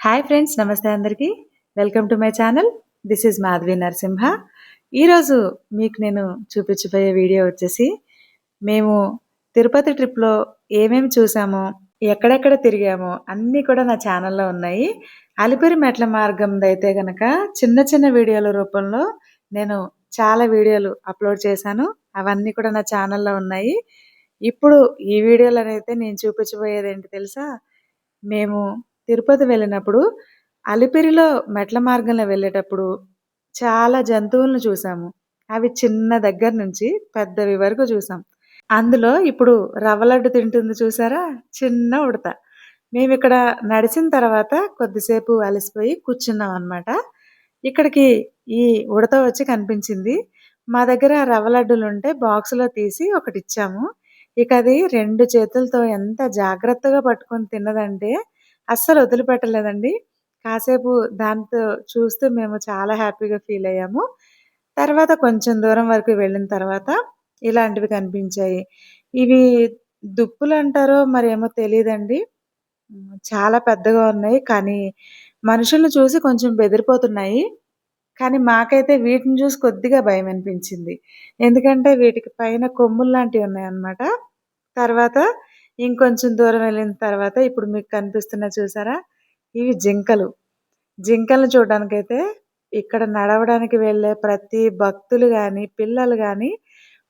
Hi friends నమస్తే అందరికీ. Welcome to my channel this is Madhavi Narasimha ఈరోజు మీకు నేను చూపించబోయే వీడియో వచ్చేసి మేము తిరుపతి ట్రిప్లో ఏమేమి చూసామో ఎక్కడెక్కడ తిరిగామో అన్నీ కూడా నా ఛానల్లో ఉన్నాయి. అలిపిరి మెట్ల మార్గం అయితే కనుక చిన్న చిన్న వీడియోల రూపంలో నేను చాలా వీడియోలు అప్లోడ్ చేశాను. అవన్నీ కూడా నా ఛానల్లో ఉన్నాయి. ఇప్పుడు ఈ వీడియోలో అయితే నేను చూపించబోయేది ఏంటి తెలుసా? మేము తిరుపతి వెళ్ళినప్పుడు అలిపిరిలో మెట్ల మార్గంలో వెళ్ళేటప్పుడు చాలా జంతువులను చూసాము. అవి చిన్న దగ్గర నుంచి పెద్దవి వరకు చూసాం. అందులో ఇప్పుడు రవ్వలడ్డు తింటుంది చూసారా? చిన్న ఉడత. మేము ఇక్కడ నడిచిన తర్వాత కొద్దిసేపు అలసిపోయి కూర్చున్నాం అనమాట ఇక్కడికి ఈ ఉడత వచ్చి కనిపించింది. మా దగ్గర రవ్వ లడ్డులు ఉంటే బాక్సులో తీసి ఒకటి ఇచ్చాము. ఇక అది రెండు చేతులతో ఎంత జాగ్రత్తగా పట్టుకొని తిన్నదంటే అస్సలు వదిలిపెట్టలేదండి. కాసేపు దాంతో చూస్తూ మేము చాలా హ్యాపీగా ఫీల్ అయ్యాము. తర్వాత కొంచెం దూరం వరకు వెళ్ళిన తర్వాత ఇలాంటివి కనిపించాయి. ఇవి దుప్పులు అంటారో మరేమో తెలియదండి చాలా పెద్దగా ఉన్నాయి. కానీ మనుషులను చూసి కొంచెం బెదిరిపోతున్నాయి. కానీ మాకైతే వీటిని చూసి కొద్దిగా భయం అనిపించింది. ఎందుకంటే వీటికి పైన కొమ్ములు లాంటివి ఉన్నాయన్నమాట. తర్వాత ఇంకొంచెం దూరం వెళ్ళిన తర్వాత ఇప్పుడు మీకు కనిపిస్తున్న చూసారా? ఇవి జింకలు. జింకలను చూడడానికైతే ఇక్కడ నడవడానికి వెళ్ళే ప్రతి భక్తులు కానీ పిల్లలు కానీ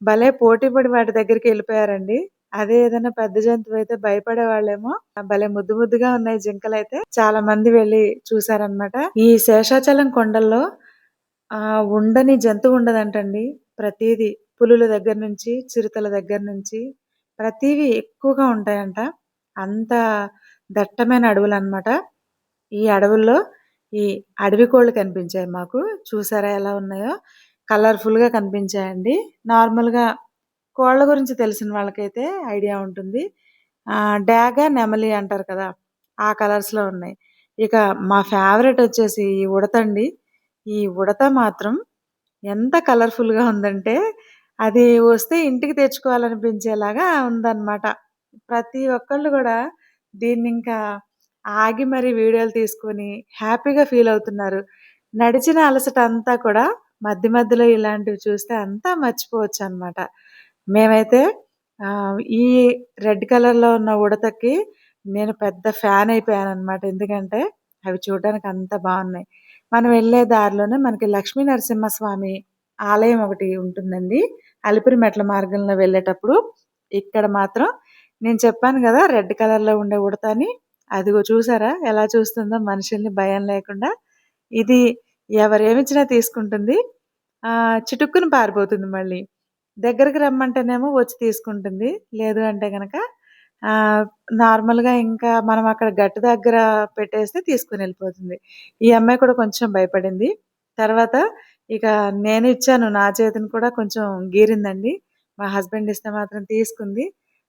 భలే పోటీపడి వాటి దగ్గరికి వెళ్ళిపోయారండి. అదే ఏదైనా పెద్ద జంతువు అయితే భయపడే వాళ్ళేమో భలే ముద్దు ముద్దుగా ఉన్నాయి జింకలు అయితే చాలా మంది వెళ్ళి చూసారనమాట ఈ శేషాచలం కొండల్లో ఆ ఉండని జంతువు ఉండదంటండి. ప్రతిదీ పులుల దగ్గర నుంచి చిరుతల దగ్గర నుంచి ప్రతివి ఎక్కువగా ఉంటాయంట. అంత దట్టమైన అడవులు అనమాట ఈ అడవుల్లో ఈ అడవి కోళ్ళు కనిపించాయి మాకు. చూసారా ఎలా ఉన్నాయో? కలర్ఫుల్గా కనిపించాయండి. నార్మల్గా కోళ్ళ గురించి తెలిసిన వాళ్ళకైతే ఐడియా ఉంటుంది. డాగ నెమలి అంటారు కదా ఆ కలర్స్లో ఉన్నాయి. ఇక మా ఫేవరెట్ వచ్చేసి ఈ ఉడతండి ఈ ఉడత మాత్రం ఎంత కలర్ఫుల్గా ఉందంటే అది వస్తే ఇంటికి తెచ్చుకోవాలనిపించేలాగా ఉందన్నమాట. ప్రతి ఒక్కళ్ళు కూడా దీన్ని ఇంకా ఆగి మరి వీడియోలు తీసుకొని హ్యాపీగా ఫీల్ అవుతున్నారు. నడిచిన అలసట అంతా కూడా మధ్య మధ్యలో ఇలాంటివి చూస్తే అంతా మర్చిపోవచ్చు అనమాట మేమైతే ఈ రెడ్ కలర్లో ఉన్న ఉడతకి నేను పెద్ద ఫ్యాన్ అయిపోయాను అనమాట ఎందుకంటే అవి చూడడానికి అంత బాగున్నాయి. మనం వెళ్ళే దారిలోనే మనకి లక్ష్మీ నరసింహస్వామి ఆలయం ఒకటి ఉంటుందండి. అలిపిరి మెట్ల మార్గంలో వెళ్ళేటప్పుడు ఇక్కడ మాత్రం నేను చెప్పాను కదా రెడ్ కలర్లో ఉండే ఉడతని అదిగో చూసారా ఎలా చూస్తుందో మనుషుల్ని భయం లేకుండా. ఇది ఎవరేమిచ్చినా తీసుకుంటుంది. చిటుక్కుని పారిపోతుంది మళ్ళీ. దగ్గరికి రమ్మంటేనేమో వచ్చి తీసుకుంటుంది. లేదు అంటే కనుక నార్మల్గా ఇంకా మనం అక్కడ గట్టు దగ్గర పెట్టేస్తే తీసుకుని వెళ్ళిపోతుంది. ఈ అమ్మాయి కూడా కొంచెం భయపడింది. తర్వాత ఇక నేను ఇచ్చాను నా చేతిని కూడా కొంచెం గీరిందండి. మా హస్బెండ్ ఇస్తే మాత్రం తీసుకుంది.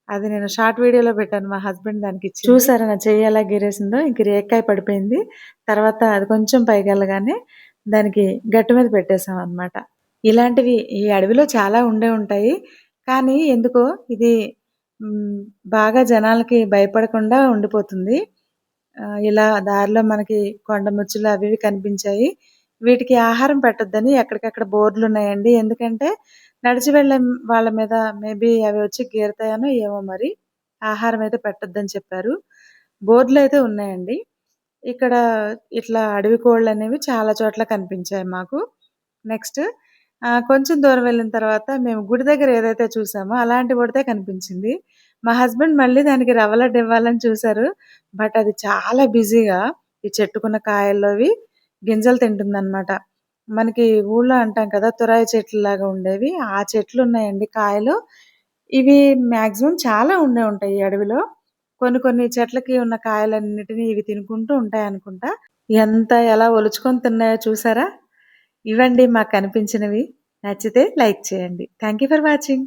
అది నేను షార్ట్ వీడియోలో పెట్టాను మా హస్బెండ్ దానికి ఇచ్చి చూసారా నా చెయ్యి ఎలా గీరేసిందో? ఇంక రేక్కాయ పడిపోయింది. తర్వాత అది కొంచెం పైకెళ్ళగానే దానికి గట్టు మీద పెట్టేసాం అనమాట ఇలాంటివి ఈ అడవిలో చాలా ఉండే ఉంటాయి. కానీ ఎందుకో ఇది బాగా జనాలకి భయపడకుండా ఉండిపోతుంది. ఇలా దారిలో మనకి కొండ ముచ్చులు అవి ఇవి కనిపించాయి. వీటికి ఆహారం పెట్టొద్దని ఎక్కడికక్కడ బోర్డులు ఉన్నాయండి ఎందుకంటే నడిచి వెళ్ళే వాళ్ళ మీద మేబీ అవి వచ్చి గీరతాయనో ఏమో మరి. ఆహారం అయితే పెట్టొద్దని చెప్పారు. బోర్డులు అయితే ఉన్నాయండి. ఇక్కడ ఇట్లా అడవి కోళ్ళు అనేవి చాలా చోట్ల కనిపించాయి మాకు. నెక్స్ట్ కొంచెం దూరం వెళ్ళిన తర్వాత మేము గుడి దగ్గర ఏదైతే చూసామో అలాంటి ఉడితే కనిపించింది. మా హస్బెండ్ మళ్ళీ దానికి రవ్వలడ్డు ఇవ్వాలని చూశారు. బట్ అది చాలా బిజీగా ఈ చెట్టుకున్న కాయల్లోవి. గింజలు తింటుందన్నమాట. మనకి ఊళ్ళో అంటాం కదా తురాయి చెట్లులాగా ఉండేవి. ఆ చెట్లు ఉన్నాయండి కాయలు. ఇవి మ్యాక్సిమం చాలా ఉండే ఉంటాయి ఈ అడవిలో. కొన్ని కొన్ని చెట్లకి ఉన్న కాయలన్నిటిని ఇవి తినుకుంటూ ఉంటాయి అనుకుంటా ఎంత ఎలా ఒలుచుకొని తిన్నాయో చూసారా? ఇవండి మాకు కనిపించినవి నచ్చితే లైక్ చేయండి. Thank you for watching